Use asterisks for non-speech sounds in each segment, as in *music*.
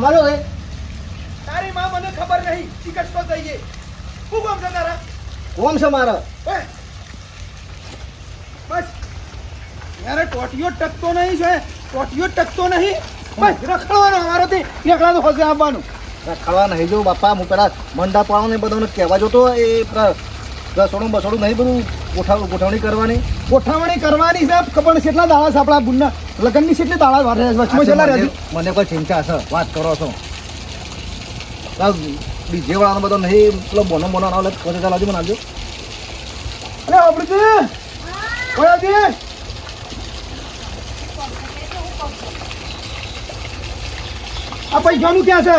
અમારો હે. તારી માં મને ખબર નહીં. ટિકટ તો જઈએ. હું કોમ છે તારા? કોમ છે મારે? બસ. યાર ટોટિયો ટકતો નહીં છે. ટોટિયો ટકતો નહીં. બસ રખડવાનો અમારો તે એકલા તો ફસે આવવાનું રખડવા નહીં જો બાપા હું પેલા મંડા પાડો ને બધાને કહેવા જોતો એ રસોડું બસોડું નહીં બધું ગોઠવ ગોઠવણી કરવાની. ગોઠવણી કરવાની છે ખબર કેટલા દાડા છે આપણા બુનના લગ્નની કેટલી દાડા વારે છે વચમાં છેલ્લા મને રહે મને કોઈ ચિંતા છે વાત કરો છો. ડીજે વાળાનો બધો નહીં પેલો બોનો બોનો ના લે કોને ચાલ મને આવજો અરે આપણે ઓય અજી આ પૈસાનું ક્યાં છે?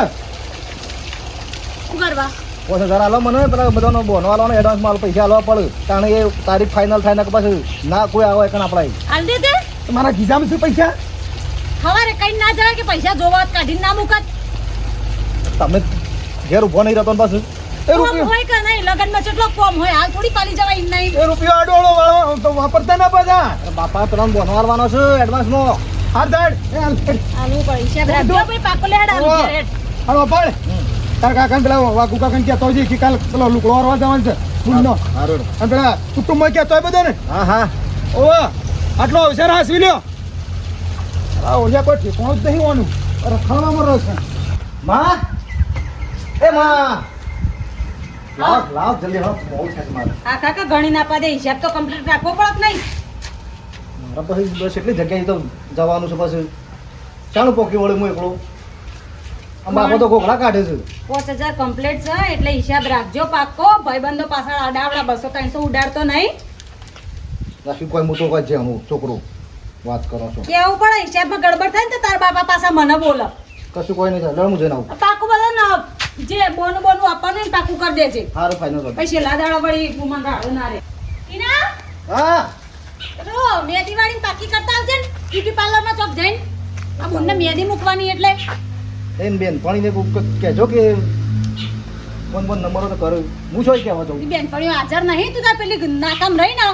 શું કરવા પોસ હજાર આલો મને પેલા બધાનો બોનો આલો એડવાન્સ માલ પૈસા આલવા પડે. કારણ એ તારીખ ફાઇનલ થાય ને કે પછી ના કોઈ આવે કણ આપણા હાલ દે તે. મારા ગીજામાં છે પૈસા? હવારે કઈ ના જાય કે પૈસા જોવા કાઢી કાઢીને ના મુકત? તમે ઘેર ઊભો નહીં રહેતો ને પાછું. એ રૂપિયો હોય કે નહીં? લગનમાં કેટલો કોમ હોય હાલ થોડી પાલી જવાય એમ નહીં. એ રૂપિયો આડોળો વાળો તો વાપરતા ના બધા બાપા ત્રણ બોનો આલવાનો છે એડવાન્સમાં હાર દાડ એ હાલ આલુ પડી ભાઈ પાકો લેડ આનું ઓવા. હાલો પાડ તાર કાકા પેલા વાકુ કાકા કહેતો તોજી છે કે કાલ પેલો લુકડો વારવા જવાનું છે. ફૂલનો અને પેલા કુટુંબમાં તોય બધા બધાને? હા હા. ઓ આટલો અવસર હાસવી લ્યો. આ ઓલિયા કોઈ ઠેકાણું જ નહીં હોવાનું. રખડવામાં રસ છે. માં! એ માં! લાવ લાવ જલ્દી હા બહુ છે મારે આ કાકા ગણી ના પાડે હિસાબ તો કમ્પ્લીટ રાખવો પડત નહીં. મારા બસ એટલી જગ્યાએ તો જવાનું છે પછી ચાણું પોકી વળે હું એકલો. બાપો તો ઘોઘલા કાઢે છે. પાંચ હજાર કમ્પ્લીટ છે એટલે હિસાબ રાખજો પાકો ભાઈબંધો પાછળ આડાવડા બસો ત્રણસો ઉડાડતો નહીં. બાકી કોઈ મોટો કોઈ છે હું છોકરો વાત કરો છો. કેવું પડે? હિસાબમાં ગડબડ થાય ને તો તાર બાપા પાછા મને બોલો. કશું કોઈ નહીં લડમું જઈને આવું. પાકું બધા ના જે બોનું બોનું આપવાનું ને પાકું કરી દેજે. સારું ફાઈનલ કરી પછી છેલ્લા દાડા વળી ગુમાન રાડો ના રે. હા? રો મેદી વાળી પાકી કરતા આવજે ને. બ્યુટી પાર્લરમાં ચોક જઈને. આ બુનને મેદી મૂકવાની એટલે. એમ બેન પાણીને કહેજો કે ફોન ફોન નંબરો તો કરું. હું શું કહેવા ઈ બેન પણ હાજર નહીં તું તાર પેલી નાકામ રહી ને.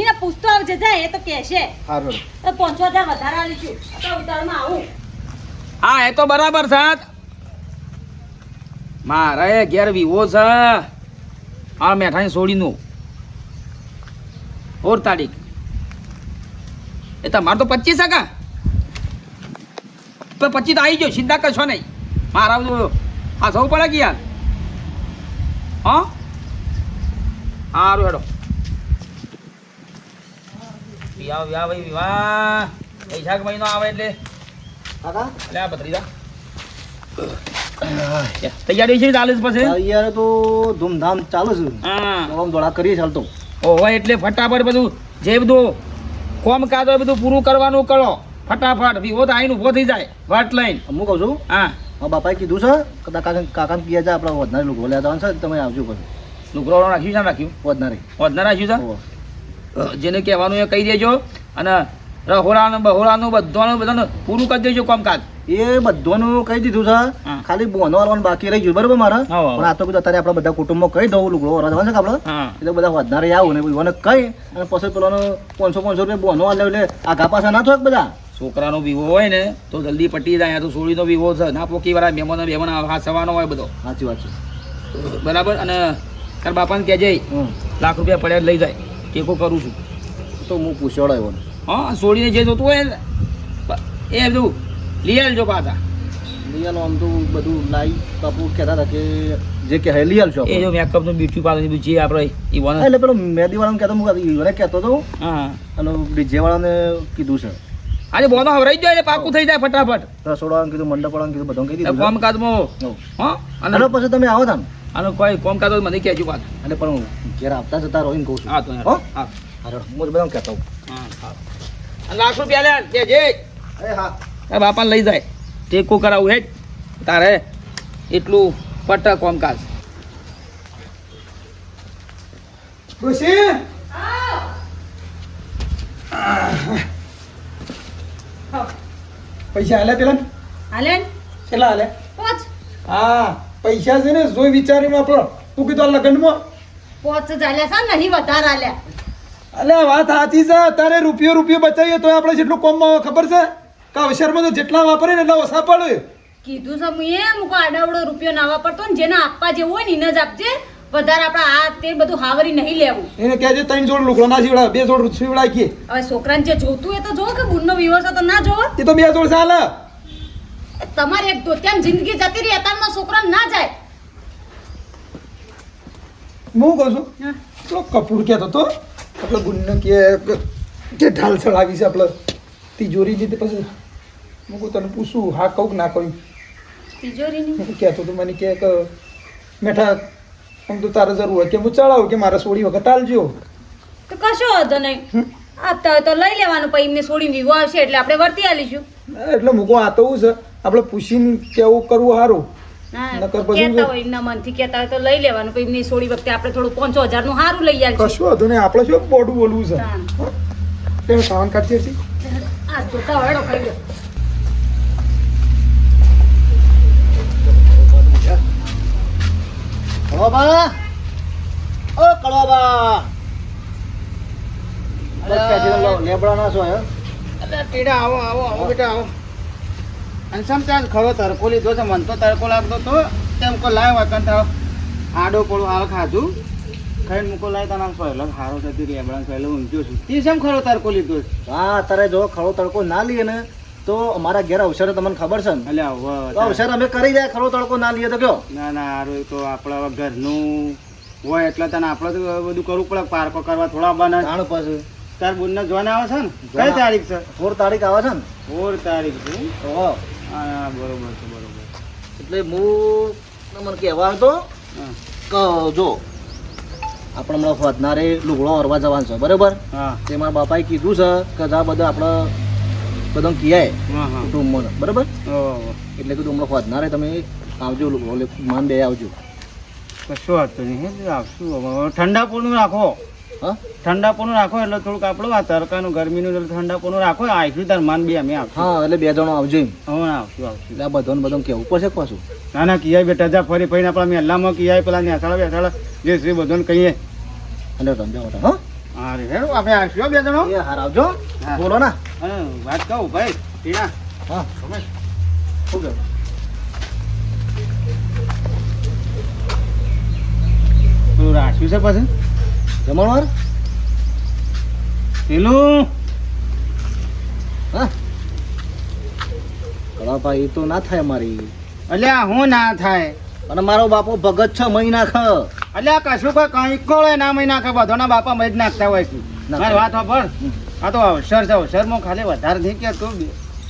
એને પૂછતો આવજે જાય એ તો કહેશે. સારું તો પાંચસો હજાર વધારે આલીશું તો ઉતારમાં આવું. હા એ તો બરાબર છે. મારે ઘેર વિવો છે. આ મેઠાની સોડીનું ઓર તારીખ. એ તમારે તો પચીસ છે કા તો પછી તો આવી ગયો ચિંતા કરશો નહીં. મારા સૌ પડે કે યાર? હા? સારું હેડો. વિવાહ વિવાહ ભાઈ વિવાહ. વૈશાખ મહિનો આવે એટલે. એટલે આ ભત્રીજા. તૈયારી છે ચાલે છે પછી? યાર તો ધૂમધામ ચાલુ છે. હા. દોડા કરીએ ચાલતો ઓહો એટલે ફટાફટ બધું જે બધું કોમ કાદો બધું પૂરું કરવાનું કરો ફટાફટ વિવો તો આવીને ઊભો થઈ જાય. વાટ લઈને. હું કહું છું? હા. બાપાએ કીધું છે કદાચ કાકા કાકાને કહે છે આપણે વધનારી લોકો લેતા આવવાનું છે તમે આવજો પછી. લુગરો રાખ્યું છે રાખ્યું? વધનારી વધનાર રાખ્યું. છે? જેને કહેવાનું એ કહી દેજો અને રહોડાનું બહોળાનું બધાનું બધાનું પૂરું કરી દેજો કામકાજ. એ બધાનું કહી દીધું છે. ખાલી બોનો વાળવાનું બાકી રહી ગયું બરોબર મારે. પણ આ તો કીધું અત્યારે આપણે બધા કુટુંબમાં કહી દઉં લુગડો વરવા જવાનું છે આપણે? એટલે બધા વધનારે આવું ને મને કહી અને પછી પેલાનું પાંચસો પાંચસો રૂપિયા બોનો આલે એટલે આઘા પાછા ના થાય બધા? છોકરાનો વિવો હોય ને તો જલ્દી પટી જાય આ તો સોળીનો વિવો છે. ના પોકી વાળા મહેમાનો મહેમાન હાથ સવાનો હોય બધો. સાચી વાત છે. બરાબર? અને તાર બાપાને કહેજે લાખ રૂપિયા પડ્યા લઈ જાય. ટેકો કરું છું. તો હું પૂછવાડો એવો હા સોળીને જે જોતું હોય ને, એ બધું લઈ આવજો પાછા. લિયલ આમ તો બધું લાઈ બાપુ કહેતા હતા કે જે કહે લઈ છો એ જો મેકઅપનું બ્યુટી પાર્લરનું જે આપણે ઈ વન એટલે પેલો મેદી વાળાને કહેતો હું ઈવને કહેતો હતો હા. અને ડીજે વાળાને કીધું છે. આજે બોનો હવરાઈ જાય ને પાકું થઈ જાય ફટાફટ. રસોડાને કીધું મંડપ વાળાને કીધું બધું કહી દીધું. કામકાજમાં હા. અને પછી તમે આવો તાન. આનું કોઈ કોમ તો મને કહેજો વાત અને પણ હું ઘેર આવતા જતા રહીને કહું છું. હા તો. હો? હા. અરે હું જ બધાને કહેતો હા હા. અને લાખ રૂપિયા લે કે જે. અરે હા. તારા બાપાને લઈ જાય. ટેકો કરાવું હે તારે એટલું પટ કામકાજ. ડોશી? પૈસા હાલે પેલા હાલે ને? કેટલા હાલે પાંચ. હા પૈસા છે ને જોઈ વિચારીને આપણો તું કીધું લગ્નમાં? પાંચ જ આલ્યા છે નહીં વધારે આલ્યા. અલે વાત સાચી છે. તારે રૂપિયો રૂપિયો બચાવીએ તો આપણે જેટલું કોમમાં આવે ખબર છે? કે અવસરમાં તો જેટલા વાપરે ને એટલા ઓછા પડે કીધું છે હું એ મૂકો આડાવડો રૂપિયો ના વાપરતો ને જેને આપવા જેવું હોય ને એને જ આપજે. વધારે આપણે આ તે બધું હાવરી નહીં લેવું. એને કહેજે ત્રણ જોડ લુગડા ના સીવડાય બે જોડ સીવડાય કે હવે છોકરાને જે જોતું એ તો જોવો કે બુનનો વિવર તો ના જોવો? એ તો બે જોડ ચાલે તમારે એક ધોતિયામાં જિંદગી જતી રહી અત્યારમાં છોકરા ના જાય. હું કહું છું. પેલો કપૂર કહેતો તો આપણે ગુણને કે કે ઢાલ ચડાવી છે આપણે તિજોરી જીતે પછી હું કહું તને પૂછું હા કહું ના કહ્યું તિજોરી હું કહેતો તો મને કે કે મેઠા આમ તો તારે જરૂર હોય કે હું ચડાવું કે મારે સોળી વખત આલજો. તો કશો હતો નહીં. આપતા હોય તો લઈ લેવાનું પછી એમને સોળી વિવો આવશે એટલે આપણે વર્તી આલીશું. એટલે મૂકો આ તો છે. આપણે પૂછીને કેવું કરવું સારું નકર પછી કહેતા હોય એમના મનથી કહેતા હોય તો લઈ લેવાનું. પછી એમની છોડી વખતે આપણે થોડું પાંચ હજારનું સારું લઈ આવીશું કશું હતું નહીં. આપણે શું બોડું બોલવું છે? આ ખાઈ લો. કળવાબા ઓ કળવાબા બસ લેબડા ના છો અરે ટીડા આવો આવો આવો બેટા આવો. અને સમજાજ ખરો તરકો લીધો છે મન તો તડકો લાગતો તો. તેમ કો લાવ વખત આડો પડો હાલ ખાધું. ખાઈને મૂકો લાય તને પહેલો હારો થતી રેબડા પહેલો ઊંઘ્યો છું તે કેમ ખરો લીધો હા તારે જો ખરો તડકો ના લઈએ ને તો અમારા ઘેર અવસર તમને ખબર છે ને? એટલે અવસર અમે કરી જાય ખરો તડકો ના લઈએ તો કયો? ના ના હારું તો આપણા ઘરનું હોય એટલે તને આપણે તો બધું કરવું પડે પાર્કો કરવા થોડા બને. જાણ પછી. તાર બુનને જોઈને આવે છે ને? કઈ તારીખ છે? સોળ તારીખ આવે છે ને? સોળ તારીખ છે. હા બરોબર છે બરોબર એટલે હું તમને કહેવા હતો જો આપણે હમણાં ફોદનારે લુગડો અરવા જવાનું છે બરાબર? હા. તે મારા બાપાએ કીધું છે કે જા બધા આપણે બધા હા કુટુંબમાં બરાબર? એટલે કીધું હમણાં ફોદનારે તમે આવજો લુગડો લે માન બે આવજો. કશો વાંધો નહીં હવે. ઠંડા પોનું રાખો. હા? ઠંડા પોનું રાખો એટલે થોડુંક આપણું આ તડકાનું ગરમીનું એટલે ઠંડા પોનું રાખો. આવીશું તાર માન બે અમે આવશું. હા એટલે બે જણો આવજો એમ. હા આવશું આવશું. એટલે બધાને બધું કેવું પડશે પાછું? ના ના કિયાય બેટા જા ફરી ફરીને આપણા મેલામાં કિયાય પેલા નેસાળા બેસાડા જે શ્રી બધાને કહીએ. એટલે સમજાવો હા હા. રે આપણે આવશું બે જણો. હાર આવજો. બોલો ના. હા વાત કહું ભાઈ ટીના હા. તમે શું કહે તું રાખ્યું છે પછી? જમણવાર? પેલું? હા. કળાભાઈ એ તો ના થાય મારી. અલ્યા હું ના થાય. અને મારો બાપો ભગત છ મહિના ખ અલ્યા કશું કોઈ કંઈ કોળે ના મહિના ખે બધાના બાપા મજ નાખતા હોય છે. મારી વાત સાંભળ. આ તો અવસર છે અવસરમાં ખાલી વધારે થઈ ગયા તો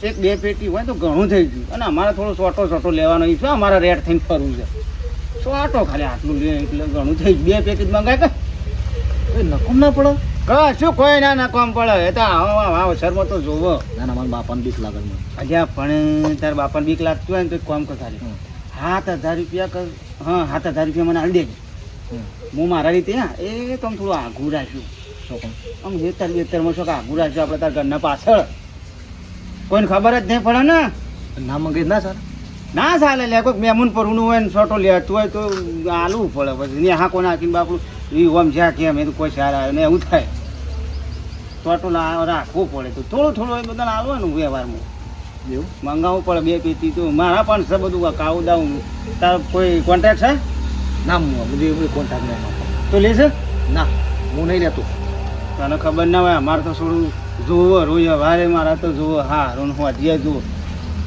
એક બે પેટી હોય તો ઘણું થઈ ગયું. અને અમારે થોડો સોટો સોટો લેવાનો એ છે અમારે રેટ થઈને ફરવું છે. સોટો ખાલી આટલું લે એટલે ઘણું થઈ ગયું. બે જ મંગાય કે? એ નકમ ના પડે? કશું કોઈ ના ના કોમ પડે. એ તો આવા આવા અવસરમાં તો જોવો. ના ના મારા બાપાને બીક લાગે અજ્યા અલ્યા પણ તાર બાપાને બીક લાગતું હોય ને તો કામ કર ખાલી. સાત હજાર રૂપિયા કર હા સાત હજાર રૂપિયા મને આલી દેજે. હું મારા રીતે એ તમે થોડું આઘું રાખ્યું? આમ વેતર બેતરમાં શું કે રાખજો આપણે તાર ઘરના પાછળ. કોઈને ખબર જ નહીં પડે ને? ના મંગી ના સર ના ચાલે લે કોઈક મહેમાન પરનું હોય ને છોટો લેતું હોય તો આલવું પડે પછી. ને હા કોને હાકીને બાપડું એ ઓમ જ્યાં કેમ એ તો કોઈ સારા આવે ને એવું થાય. લા- રાખવું પડે તો. થોડું થોડું એ બધાને આવવાનું વ્યવહારમાં. એવું? મંગાવવું પડે બે પેટી તો. મારા પણ છે બધું કાવું દાવું તાર કોઈ કોન્ટ્રાક્ટ છે? ના હું બધું કોન્ટેક્ટ નહીં. તો લેશે ના હું નહીં લેતો. તને ખબર ના હોય અમારે તો થોડું જોવો રોજ વારે મારા તો જોવો હા રોન હોજીએ જુઓ.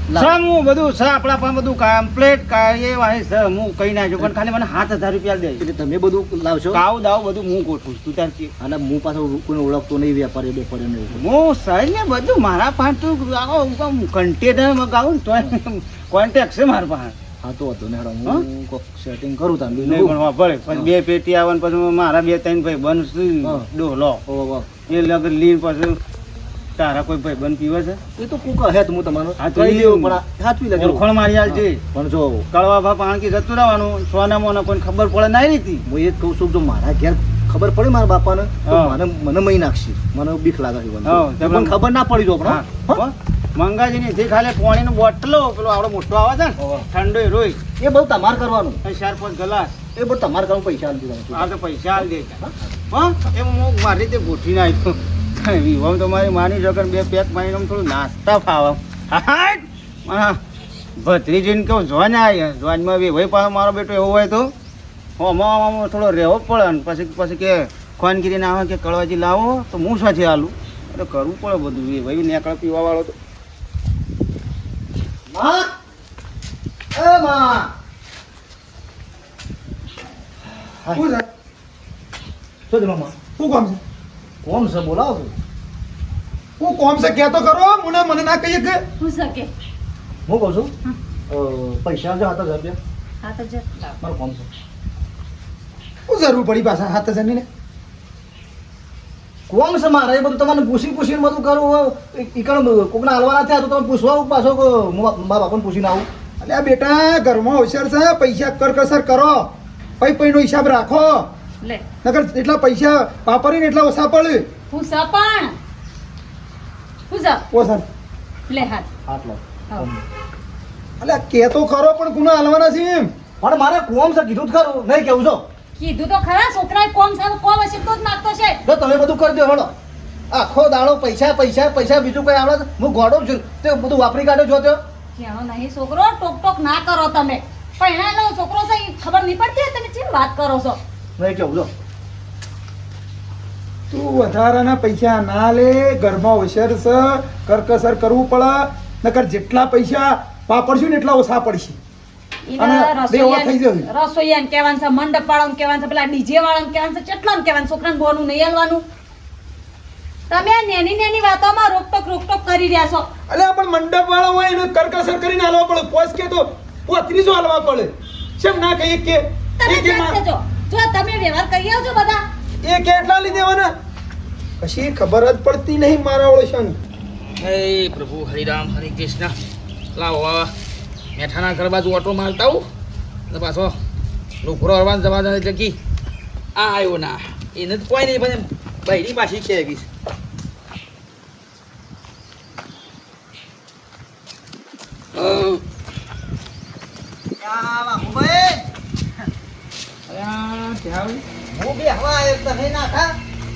હું બધું છે આપણા પણ બધું કમ્પ્લેટ એ વાહે છે હું કઈ નાખ્યું પણ ખાલી મને સાત હજાર રૂપિયા દે એટલે તમે બધું લાવશો કાવ દાવ બધું હું ગોઠવું છું. તું તાર અને હું પાછો કોઈ ઓળખતો નહીં વેપારી બેપારી નહીં હું સર ને બધું મારા પાસે તું આવો કન્ટેનર મગાવું તો કોન્ટેક્ટ છે મારા પાસે હા તો હતો ને હું કોક સેટિંગ કરું તાન બીજું પણ વાપરે પછી બે પેટી આવે પછી મારા બે ત્રણ ભાઈ બન હા. ડોલો એ લગન લીન પછી તારા કોઈ ભાઈ બન પીવે છે? એ તો કુક હે હું તમારું. હા, તો પણ સાચવી લેજો. ઓળખણ મારી છે પણ જો કળવા ભા પાણકી જતું રહેવાનું સોના મોના કોઈ ખબર પડે ના રીતી હું એ જ કહું છું જો મારા ઘેર ખબર પડે મારા બાપાને? તો મને મને મહી નાખશે. મને બીક લાગે છે. પણ ખબર ના પડી જો મંગાજીની જે ખાલી પાણીનો બોટલો પેલો આવડો મોટો આવે છે ને. ઠંડો રોય એ બધું તમારે કરવાનું. ચાર પાંચ ગ્લાસ. એ બધું તમારે કરવાનું પૈસા આપી દેવાનું. આ તો પૈસા આલ દે. હા. એ હું મારી રીતે ગોઠવી નાખ્યું. *laughs* વિવાહ તો મારી માની જો બે પેક મારીને થોડું નાસ્તા ફાવા. હા ભત્રીજીને કહું જોન આવી જોનમાં બી ભાઈ પાછો મારો બેટો એવો હોય તો? આમાં થોડો રહેવો જ પડે ને પછી પછી કે ખોનગીરી ના આવે કે કળવાજી લાવો તો હું સાચી હાલું એટલે કરવું પડે બધું એ ભાઈ નેકળ પીવા વાળો તો. માં! એ શું છે? શું છે શું છે? બોલાવો હું કોમ છે? કહેતો કરો મને મને ના કહીએ કે. હું શકે? હું કહું છું? પૈસા જો હતા રૂપિયા હા તો જત લાવ. કોમ છે. શું જરૂર પડી પાછા હાથ હજારની ને કોમ છે મારે? એ બધું તમારે પૂછી પૂછીને બધું કરું ઈકણ કોકને હાલવાના થયા તો તમે પૂછવા આવું પાછો હું મારા બાપાને પૂછીને આવું? એટલે આ બેટા ઘરમાં હોશિયાર છે પૈસા કરકસર કરો. પૈ પૈનો હિસાબ રાખો. લે. નકર એટલા પૈસા વાપરીને એટલા ઓછા પડે. હું સપણ હું સપ ઓછા લે હાથ હા. એટલે કે તો ખરો પણ ગુના હાલવાના છે એમ. પણ મારે કોમ છે કીધું જ ખરું. નહીં કેવું છો? કીધું તો ખરા છોકરાએ કોમ છે કોમ હશે તો જ માગતો છે તો તમે બધું કરી દો આખો દાડો પૈસા પૈસા પૈસા બીજું કઈ આવડે હું ગોડો છું. તે બધું વાપરી કાઢો જોતો ક્યાંનો નહીં છોકરો ટોક ટોક ના કરો તમે. પહેણાનો છોકરો છે ખબર નહીં પડતી તમે ચેમ વાત કરો છો? નહીં કેવું જો. તું વધારાના પૈસા ના લે ઘરમાં હોશિયાર છે કરકસર કરવું પડે નકર જેટલા પૈસા વાપરશું ને એટલા ઓછા પડશે. અને દેવા થઈ જશે. રસોઈયાને કહેવાનું છે મંડપ વાળાને કહેવાનું છે પેલા ડીજે વાળાને કહેવાનું છે કેટલાને કહેવાનું છોકરાને બોનું નહીં હાલવાનું. તમે આ નેની નેની વાતોમાં રોકટોક રોકટોક કરી રહ્યા છો. એટલે પણ મંડપ વાળો હોય એને કરકસર કરીને હાલવા પડે. પોસ કે તો પોત્રીસો હાલવા પડે. કેમ ના કહીએ કે તમે એ કે જાતે માં- જો જો તમે વ્યવહાર કરી આવજો બધા. એ કેટલા લઈ દેવાના કશી ખબર જ પડતી નહીં મારા ઓળશાની હે પ્રભુ હરિરામ હરે કૃષ્ણ. લાવો મેઠાના ઘર બાજુ ઓટો મારતા આવું. એટલે પાછો લોકરો હરવાનું જવા જકી આ આવ્યો ના. એને તો કોઈ નહીં પણ બહેરી પાછી કે. ગઈ હું બી હવા આવ્યો તો નહીં નાખા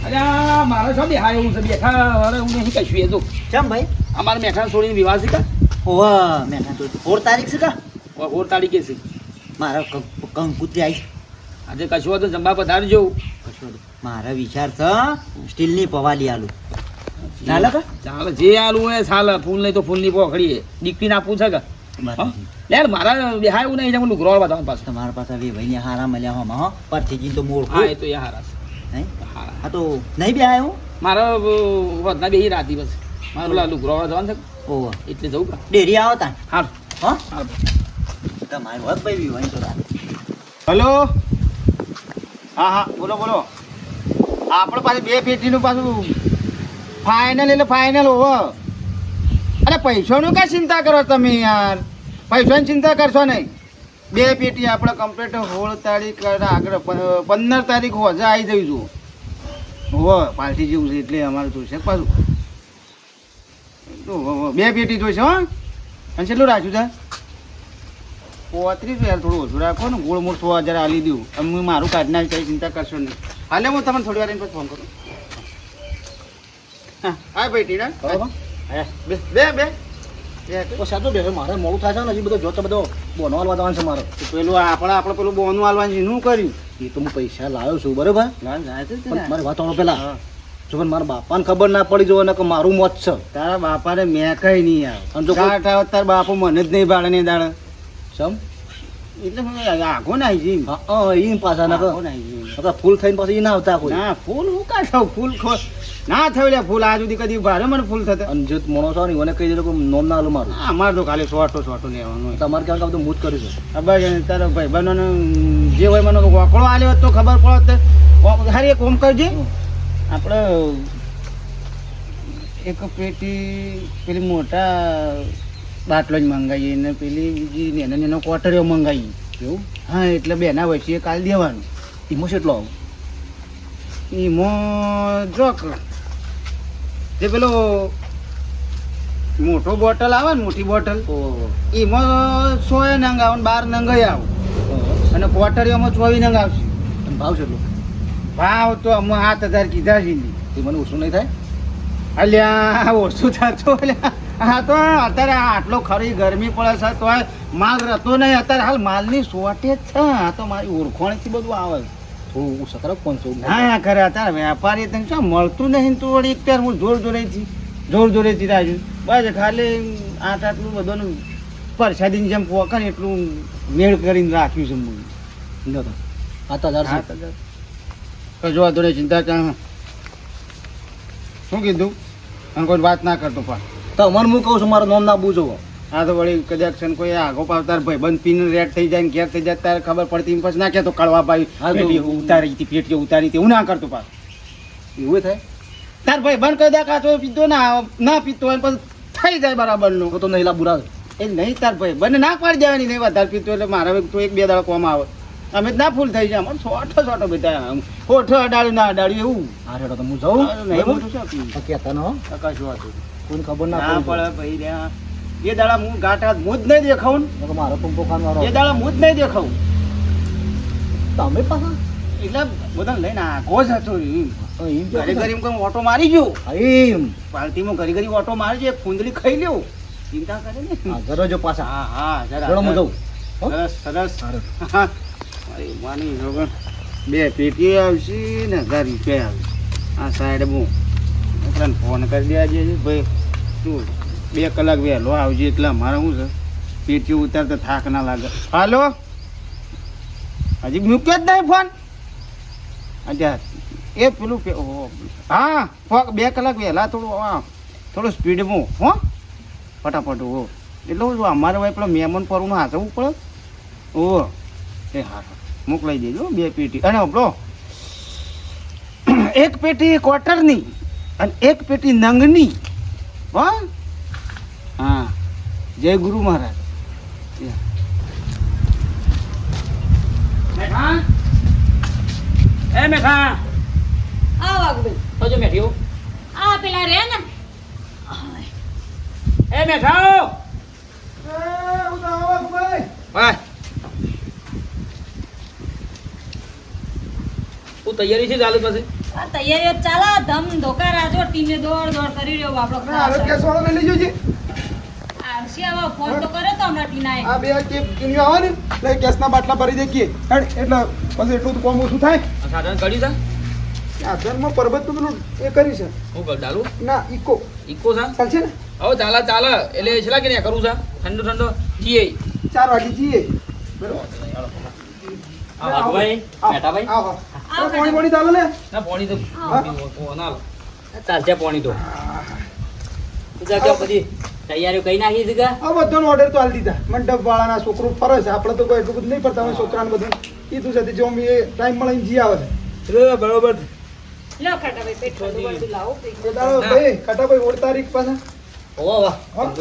અલ્યા મારે શું બેહાય છે? બેઠા હું નહીં કશું એ તો. કેમ ભાઈ? અમારે મેઠાને છોડીને વિવાહ છે કા? ઓવા મેં તો સોળ તારીખ છે કા? ઓર તારીખે છે. મારા કંકુત્રી આવી આજે કશું હતું જમવા પધારજો. મારા વિચાર છે સ્ટીલની પવાલી આલુ. ચાલે કા? ચાલે જે આલુ હોય ચાલે ફૂલ નહીં તો ફૂલની પોખડીએ. દીકરીને આપવું છે કે? યાર મારા બિહાર એવું નહીં હું ગ્રોળ બતાવું પાછું. તમારા પાસે બે ભાઈ હારા મળ્યા હોમાં હો? પરથી તો મોળ હા એ તો એ હારા છે. હારા. તો નહીં બે આવ્યો મારો વધના બે રાતી બસ મારું લાલુ ગ્રોળ જવાનું છે ઓવા એટલે જવું ડેરી આવો તા હા? હા તમારી વાત ભાઈ બી હોય તો હલો? હા હા બોલો બોલો. આપણે પાછું બે પેટીનું પાછું ફાઇનલ એટલે ફાઇનલ હોવ. અરે પૈસાનું કાંઈ ચિંતા કરો તમે યાર. પૈસાની ચિંતા કરશો નહીં. બે પેટી આપણે કમ્પ્લીટ સોળ તારીખ આગળ પંદર તારીખ હોજે આવી જઈશું. હોવ પાર્ટી જેવું છે એટલે અમારે જોઈશે પાછું. તો બે પેટી જોઈશે હો. અને કેટલું રાખ્યું છે. પોત્રીસ યાર થોડું ઓછું રાખો ને ગોળ મોળ સો હજાર આલી દઉં. અને હું મારું કાઢી નાખી કઈ ચિંતા કરશો નહીં. હાલે હું તમને થોડી વાર પછી ફોન કરું. હા હા ભાઈ હા, બે બે બે. બે તો સાચું બે મારે મોડું થાય છે ને હજી બધો જોતો બધો બોનો હાલવા જવાનું છે મારે. પેલું આપણે આપણે પેલું બોનું આલવાનું છે શું કર્યું. એ તો હું પૈસા લાવ્યો છું બરોબર. મારી વાત સાંભળો પેલા. જો મારા બાપાને ખબર ના પડી જોવે કે મારું મોત છે. તારા બાપાને મેં કઈ નહીં અને જો કાઠા કાટ આવે તાર બાપુ મને જ નહીં ભાડે ને દાડે. સમ એટલે આખો ના આવી જઈ હા એ પાછા ના આવી. ફૂલ થઈને પાછું એ ના આવતા કોઈ. ના ફૂલ હું કા થાવ ફૂલ ખો ના થયું લે ફૂલ. આ સુધી કદી ભારે મને ફૂલ થતે. અને જો મોણો છો ને મને કહી દે કે નોમ ના આલું મારું. હા, મારે તો ખાલી સોટો સોટો લેવાનું. તમારે ક્યાં બધું મૂજ કર્યું છે? ખબર છે ને તારો ભાઈ બનો જે હોય મને વાકડો આલ્યો તો ખબર પડે તો હારી એક ઓમ કરજે. આપણે એક પેટી પેલી મોટા બાટલો જ મંગાવીએ ને પેલી બીજી નેનો નેનો કોટરીઓ મંગાવીએ એવું? હા એટલે બેના વચ્ચે કાલ દેવાનું. ઈમો કેટલો આવું? એમાં જો જે પેલો મોટો બોટલ આવે ને મોટી બોટલ એમાં સો નંગ આવે બાર નંગ આવે. અને કોટરીઓમાં ચોવી નંગ આવશે ભાવ છે એટલો ભાવ તો અમે સાત હજાર કીધા છે તે મને ઓછું નહીં થાય? અલ્યા ઓછું થતો અલ્યા. હા તો અત્યારે આટલો ખરી ગરમી પડે છે તો માલ રહેતો નહીં. અત્યારે હાલ માલની શોર્ટેજ છે. આ તો મારી ઓળખોણથી બધું આવે. થોડું સકરક પાંચસો ના કરે. અત્યારે વેપારી તને શું મળતું નહીં તો વળી અત્યારે? હું જોર જોરેથી જોર જોરેથી રાજુ બસ ખાલી આટ આટલું બધું પરસાદીની જેમ પોકર એટલું મેળ કરીને રાખ્યું છે હું સાત હજાર સાત છે. તો જો વાંધો નહીં ચિંતા કર શું કીધું? અને કોઈ વાત ના કરતો પણ. તો મને હું કહું છું મારું નામ ના બૂજો. આ તો વળી કદાચ છે કોઈ આગો પાવતાર ભાઈ બંધ પીને રેડ થઈ જાય ને ઘેર થઈ જાય ત્યારે ખબર પડતી એમ પછી ના કહેતો કડવા ભાઈ તો- ઉતારી હતી પેટી ઉતારી હતી. હું ના કરતો પાછું એવું થાય? તાર ભાઈ બંધ કરી દે કાચો પીતો ના ના પીતો હોય પણ થઈ જાય બરાબરનું તો નહીં બુરા. એ નહીં તાર ભાઈ બંને ના પાડી દેવાની નહીં વધારે પીતો એટલે મારા તો એક બે દાડા કોમ આવે. અમે ના ફૂલ થઈ જાય અમારે છોટો છોટો બેટા. હોઠ અડાડ્યું ના અડાડ્યું એવું. હા રેડો તો હું જાઉં નહીં મોટું શું પીવું? તો કહેતા ન હો. કશું વાંધો કોઈને ખબર ના પડે ભાઈ ત્યાં એ દાડા હું ગાટા હાથ હું જ નહીં દેખાવું તો મારો પંપો ખાન. વાળો એ દાડા હું જ નહીં દેખાવું તમે પાછા? એટલે બધાને લઈને આગો જ હતો ઘરે ઘરે એમ કહું ઓટો મારી ગયો. એમ. પાલટીમાં ઘરી ઘરી ઓટો મારી ગયો એક ફૂંદડી ખાઈ લેવું ચિંતા કરે ને. જરો જો પાછા. હા હા જરા હું જાઉં. સરસ સરસ. સારું. હા. મારી બે પેટી આવશે ને હજાર રૂપિયા આવશે. આ સાઈડ હું છોકરાને ફોન કરી દેજે ભાઈ તું બે કલાક વહેલો આવજે એટલે અમારે શું છે? પેટી ઉતારતા થાક ના લાગે. હાલો? હજી મૂક્યો જ નહીં ફોન અચ્છા, એ પેલું હા, ફોક બે કલાક વહેલા થોડું, હા, થોડું સ્પીડમાં હો. ફટાફટ હો એટલે અમારે ભાઈ પેલો મહેમાન પરનું હાથવું પડે? ઓ એ હા. મોકલાઈ દેજો બે પેટી. અને આપણો *clears throat* એક પેટી કોટરની અને એક પેટી નંગની. હો? હા. જય ગુરુ મહારાજ. મેઠા? એ મેઠા. આ વાઘુબેન તો જો મેઠિયો આ પેલા રે ને. એ મેઠા ભાઈ. તું તૈયારી છે ચાલુ પછી? આ તૈયારીઓ ચાલે ધમ ધોકા રાજો ટીમે દોડ દોડ કરી રહ્યો આપણો કેસ વાળો લઈ લેજો આવશે હવે ફોન તો કર્યો તો હમણાં ટીનાએ. આ બે કે કિનિયો આવે ને એટલે ગેસના બાટલા ભરી દેખીએ હેડ એટલે પછી એટલું તો કોમ ઓછું થાય. સાધન છે? આ ધર્મ પર્વતનું પેલું એ કરી છે. હું કર ચાલુ? ના ઈકો. ઇકો છે? ચાલશે ને? હવે ચાલે ચાલે. એટલે છેલ્લા કે નહીં કરું છે? ઠંડો ઠંડો. જીએ. ચાર વાગે જીએ. બરોબર? આ આવો. પાણી પાણી ચાલે ને? ના પાણી તો ના ચાલશે પાણી તો તું બધી તૈયારીઓ કઈ નાખી છે આ બધાનો ઓર્ડર તો હાલ દીધા. મંડપ વાળાના છોકરો ફરે છે. આપણે તો કોઈ એટલું બધું નહીં પડતા હોય છોકરાને બધું કીધું છે. જો અમે ટાઈમ મળે જી આવે છે. બરોબર. લો ખાટાભાઈ લાવો ભાઈ ઓળ તારીખ પાછા. ઓ વાહ આવો,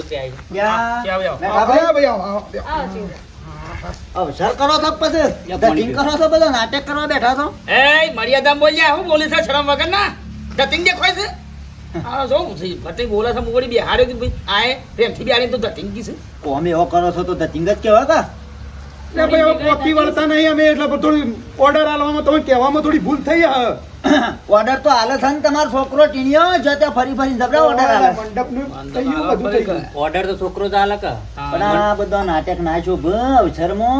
ભાઈ આવો, આવો. છે અવસર કરો તો પછી? યા, કરો છો બધા નાટક કરવા બેઠા છો? એ મર્યાદા બોલ્યા હું બોલે છે શરમ વગર ના? ધતિંગ દેખાય છે? આ જો ફટી બોલા છે મોડી બિહાડ્યો કે ભાઈ આએ પ્રેમથી બિહાડી તો ધતિંગ કી છે? કોમ એવો કરો છો તો ધતિંગ જ કેવા કા એટલે ભાઈ પોકી વળતા નહીં અમે એટલે થોડી ઓર્ડર આલવામાં તમે કહેવામાં થોડી ભૂલ થઈ હે. *coughs* ઓર્ડર તો હાલે છે ને તમારો છોકરો ટીણીયો જો ત્યાં ફરી ફરી જબરા ઓર્ડર ગયું. ઓર્ડર તો છોકરો ચાલે કે? પણ આ બધો નાટક ના શોભ અવસરમો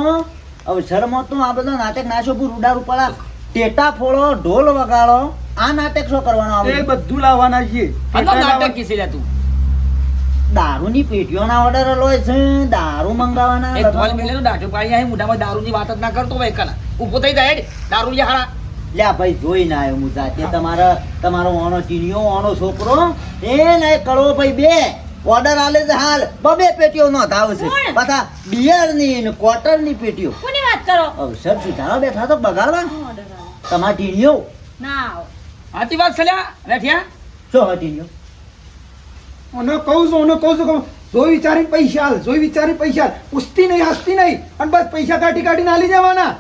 અવસરમો તો આ બધો નાટક ના શોભ રૂડા રૂપાળા ટેટા ફોડો ઢોલ વગાડો આ નાટક શું કરવાનો એ આવે બધું લાવવાના છીએ. આનો નાટક કી છે લ્યા તું? દારૂની પેટીઓના ઓર્ડર લોય છે દારૂ મંગાવવાના એક ઢોલ મેલે તો દાઢો પાડી આવી મોઢામાં દારૂની વાત જ ના કરતો હોય કલા ઊભો થઈ જાય દારૂ લે હારા. લ્યા ભાઈ જોઈ ના આવ્યો હું જાતે. તમારા તમારો ઓનો ટીણીયો ઓનો છોકરો એ ને કડવો ભાઈ બે. ઓર્ડર આલે છે હાલ. બબે પેટીઓ નો ધાવ છે પાછા બિયરની ને કોટરની પેટીઓ. કોની વાત કરો? અવસર સુધારા બેઠા તો બગાડવા તમાર આવો. ના સાચી વાત છે રેઠિયા? શું હા ટીણીયો ઓનો કહું છું ઓનો કહું છું કહું. જોઈ વિચારી પૈસા હાલ જોઈ વિચારી પૈસા હાલ પૂછતી નહીં હસતી નહીં. અને બસ પૈસા કાઢી કાઢીને આલી જવાના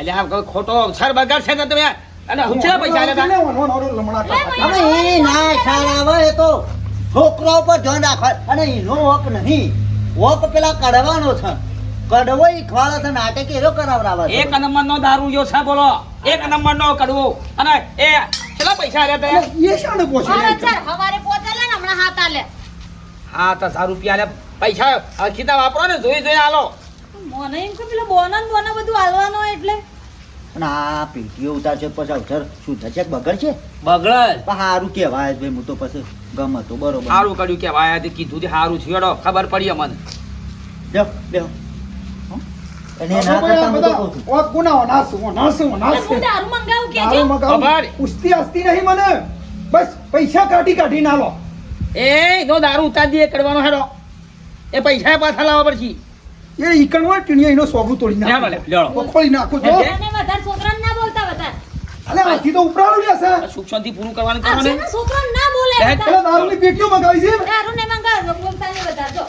અલ્યા આ ખોટો અવસર બગાડ છે ને તમે? અને હુંચરા પૈસા લેતા. એ ના આવે એ તો છોકરા ઉપર ધ્યાન રાખવા અને એનો વોક નહીં. વોક પેલા કડવાનો છે. કડવો ઈ ખવાડો છે નાટક એરો કરાવરાવા છે. એક નંબર નો દારૂ યો છે બોલો. એક નંબર નો કડવો અને એ કેટલા પૈસા આલ્યા તા એ શાણે પોછે હવારે પહોંચેલા ને હમણાં હાથ આલે. હા તો સારું રૂપિયા લે પૈસા હરખીતા વાપરો ને જોઈ જોઈ આલો મને એમ કે પેલા બોનન બોના બધું આલવાનો એટલે. અને આ પેટીઓ ઉતારશે પછી અવસર છે? કે બગડ. પણ સારું કહેવાય ભાઈ હું તો પછી ગમે તો બરોબર. સારું કર્યું કેવાય તે કીધું સારું છે ખબર પડી અમને. બેહો, બેહો. અને એ ના કરતા હું તો કહું છું. ઓત ગુનાઓ નાસું, નાસું, અને નાસું. હું દારૂ મંગાવું કે દારૂ મગાવું. ઉસ્તી અસ્તી નહીં મને. બસ પૈસા કાઢી કાઢી ના લો એ નો દારૂ ઉતાર દે કરવાનો હેડો. એ પૈસા પાછા લાવવા પડશે. એ ઈકણ હોય ટીણીયા એનો સોગું તોડી નાખો. લેવો. નાખો છો હે? અને વધારે છોકરાને ના બોલતા વધારે. અલે આથી તો ઉપરાળું છે. સુખ શાંતિ પૂરું કરવાનું આ કરો ને? છે ને ના બોલે એટલે દારૂની પેટીઓ મગાવી છે. દારૂ ને મંગાવ બોલતા ને બતાજો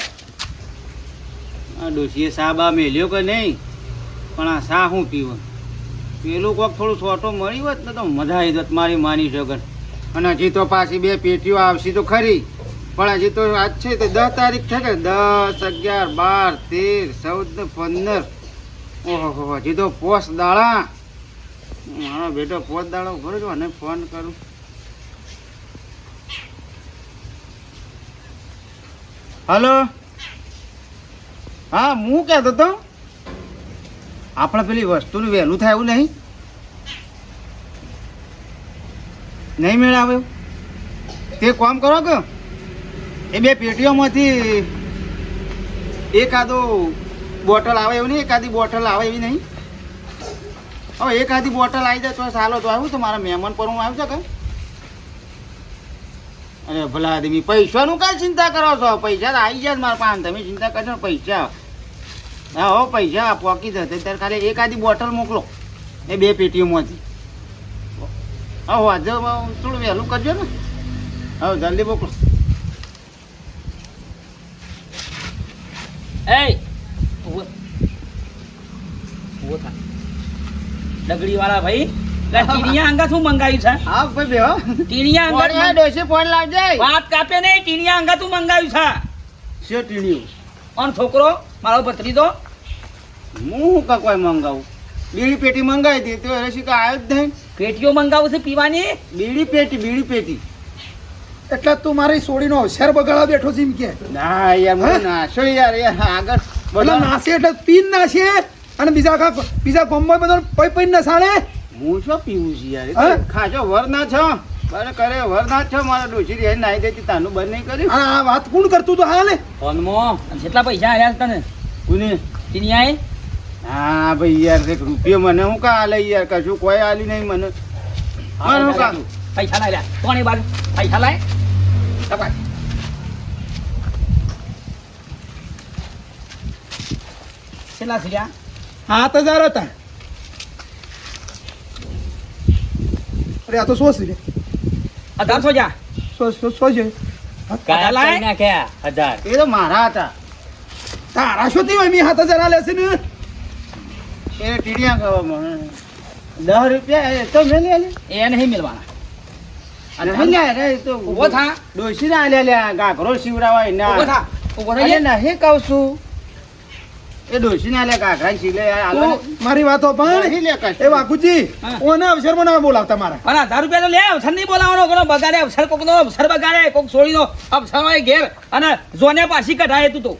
આ ડોસીએ સાબા મેલ્યો કે નહીં? પણ આ સા શું પીવો? પેલું કોક થોડું છોટો મળી હોત ને તો મજા આવી જત મારી માની છોકર અને હજી તો પાછી બે પેટીઓ આવશે તો ખરી. પણ હજી તો આજ છે તો દસ તારીખ છે કે દસ, અગિયાર, બાર, તેર, ચૌદ, પંદર. ઓહો હજી તો પોસ દાડા. હા બેટો પોસ દાડો ભરો છો, અને ફોન કરું. હલો? હા, હું કહેતો તો આપણે પેલી વસ્તુનું વહેલું થાય એવું નહીં? નહીં મેળ એવું? તે કોમ કરો કે? એ બે પેટીઓમાંથી એકાદો બોટલ આવે એવું નહીં, એકાદી બોટલ આવે એવી નહીં. હવે એકાદી બોટલ આવી જાય તો સારો તો આવ્યું તો મારા મહેમાન પર હું આવ્યું છે કે અરે ભલા આદમી પૈસાનું કાંઈ ચિંતા કરો છો? પૈસા આવી જાય મારા પાન તમે ચિંતા કરશો પૈસા. હા, હો, પૈસા પોકી જશે. ત્યારે ખાલી એકાદી બોટલ મોકલો. એ બે પેટીઓમાંથી. હા આજે થોડું વહેલું કરજો ને. હા, જલ્દી મોકલો. એ ઊભો ઊભો થા. ડગડી વાળા ભાઈ *laughs* ટીણિયા અંગા શું મંગાવ્યું છે? હા ભાઈ બેહો ટીણિયા ફોન અંગા આ ફોન લાવજે. વાત કાપે નહીં ટીણિયા અંગા તું મંગાવ્યું છે. છે ટીણિયું? ઓન છોકરો મારો ભત્રીજો. હું કા કોઈ મંગાવું? બીડી પેટી મંગાવી હતી તો શીખા આવ્યો જ નહીં. પેટીઓ મંગાવું છે પીવાની? બીડી પેટી બીડી પેટી. એટલે તું મારી સોડીનો હોશિયાર બગાડવા બેઠો છે એમ કે. ના યાર મને નાશો યાર યાર આગળ બધા નાસે એટલે પીન નાશે અને બીજા આખા બીજા ગોમમાં બધા પૈ પૈ નસાડે હું શું પીવું છું યાર? ખાજો વર ના છો. બરે કરે વર ના છો મારા ડોશી રે નાઈ દેતી તાનું બંધ નહીં કર્યું? આ વાત કોણ કરતું તો? હાલે. ફોનમાં? કેટલા પૈસા આયા તને તને કોને આય? હા ભાઈ યાર એક રૂપિયો મને હું કા આલે યાર? કશું કોઈ આલી નહીં મને. મને હું કા? પૈસા લાય કોણી કોની બાજુ? પૈસા લાય. તપાસ કેટલા થયા સાત હજાર હતા અરે આ તો સો છે અઢારસો જા સો સો સો છે લાય એ તો મારા હતા તારા શું થયું એમ સાત હજાર આલે છે ને એ ટીડિયા ખાવા મને દસ રૂપિયા એ તો મેં લે એ નહીં મિલવાના અને મેં રે તો ઊભો થા. ડોશી ના લે લે ગાઘરો શિવરાવાય ના. ઊભો થા ઊભો થઈ અરે હે કહું છું? એ ડોશી ના લે ગાઘરા શીલે આલો મારી વાતો પણ લે. એ વાકુજી. ઓના અવસરમાં ના બોલાવતા મારા. પણ હજાર રૂપિયા તો લે અવસર નહીં બોલાવાનો કોનો બગાડે અવસર કોક નો અવસર બગાડે કોક છોડીનો અવસર હોય ઘેર. અને જોને પાછી કઢાય તું તો.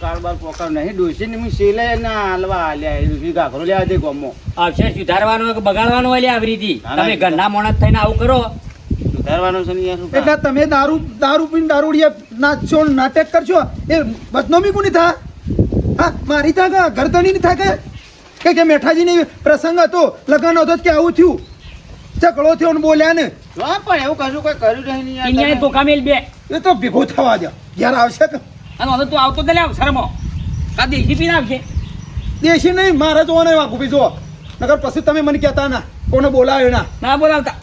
કારોબાર પોકાર નહીં. ડોશી ને શીલે ના હાલવા આલ્યા ગાઘરો લેવા દે ગમો. અવશેષ સુધારવાનો બગાડવાનો હોય લે આવી રીતે. ના, ના, તમે ઘરના માણસ થઈને આવું કરો. સુધારવાનું છે ને એટલે તમે દારૂ દારૂ પીને દારૂડિયા નાચશો નાટક કરશો એ બદનામી કોની થા? હા મારી થા કે ઘરધણી થા કે? કે કે મેઠાજીની પ્રસંગ હતો લગ્ન હતો કે આવું થયું? ચકડો થયો ને બોલ્યા ને. જો પણ એવું કશું કોઈ કર્યું નહીં ટીનિયાએ તમે. ધોકા બે. એ તો ભેગો થવા દે યાર આવશે કે? અને હવે તું આવતો જ લે શરમો. કા દેશી પીને આવશે? દેશી નહીં મારે તો નહીં વાગુ બી જો નગર પછી તમે મને કહેતા ના કોને બોલાવ્યો ના. ના બોલાવતા.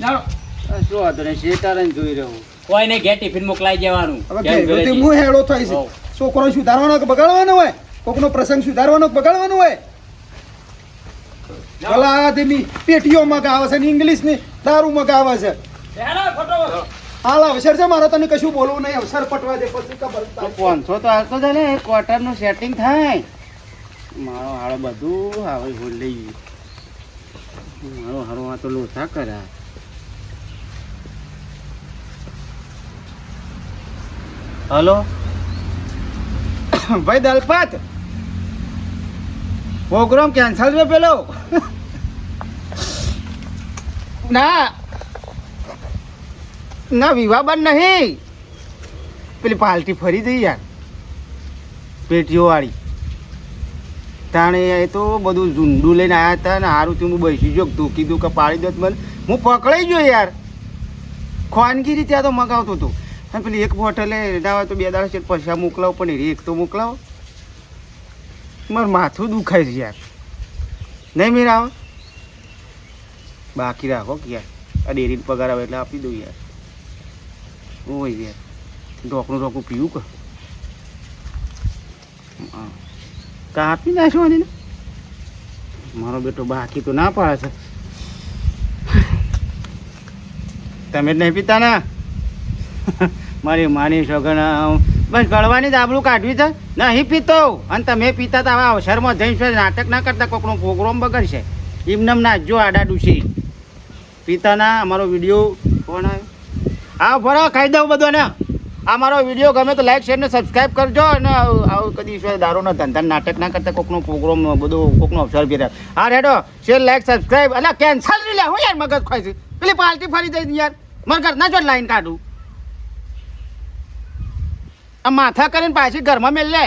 ચાલો આ શું વાંધો નહીં શેતારાને જોઈ રહ્યું કોઈને ઘેર ટિફિન મોકલાઈ દેવાનું હવે. હું હેડો થાય છે. છોકરો સુધારવાનો કે બગાડવાનો હોય? કોકનો પ્રસંગ સુધારવાનો કે બગાડવાનો હોય? ભલા આદમી પેટીઓ મગાવે છે ને ઇંગ્લિશની દારૂ મગાવે છે હાલ અવસર છે મારે તને કશું બોલવું નહીં. અવસર પટવા દે પછી ખબર. પાંચસો તો હાલતો જાય ને ક્વાર્ટરનું સેટિંગ થાય. મારો હાળો બધું હવે ભૂલ લઈ મારો હારો આ તો લોથા કર્યા હલો? ભાઈ દલપત, પ્રોગ્રામ કેન્સલ છે પેલો? ના. ના, વિવાહ બંધ નહીં. પેલી પાલટી ફરી જઈ યાર, પેટીઓવાળી. તાણે એ તો બધું ઝુંડું લઈને આવ્યા હતા ને સારું હું બેસી ગયો તું કીધું પાડી દો મને. હું પકડાઈ ગયો યાર. ખાનગી રીતે આ તો મગાવતો હતો. અને પેલી એક બોટલે ના તો બે દાડા છે પૈસા મોકલાવો, પણ એરી એક તો મોકલાવો. મારું માથું દુખાય છે યાર. નહીં મેર આવે બાકી રાખો કે યાર. આ ડેરીનો પગાર આવે એટલે આપી દઉં યાર. ઓય યાર. ઢોકણું ઢોકણું પીવું કે. કાપી નાખો ને? મારો બેટો બાકી તો ના પાડે છે. તમે જ નહીં પીતા ને? મારી માની સગન બસ ગળવાની જ આબડું કાઢવી છે. નહીં પીતો. અને તમે પીતા તો આવા અવસરમાં જઈને છે, નાટક ના કરતા, કોકનો પ્રોગ્રામ બગડશે. એમનેમ નાચજો, આડા ડૂસી. પીતાના, અમારો વીડિયો કોણ હા ભરો ખાઈ દઉં બધો ને આ મારો વીડિયો ગમે તો લાઈક શેર ને સબસ્ક્રાઈબ કરજો અને આવું કદી ઈશ્વર દારૂનો ધંધા નાટક ના કરતા, કોકનો પ્રોગ્રામ, બધો કોકનો અવસર ફેરે હા, રેડો. શેર લાઈક સબસ્ક્રાઈબ અને કેન્સલ નહીં લે હું યાર મગજ ખોઈ પેલી પાર્ટી ફરી જઈ યાર. મગર ઘરના જો લાઈન કાઢું. આ માથા કરીને પાછી ઘરમાં મેલ લે.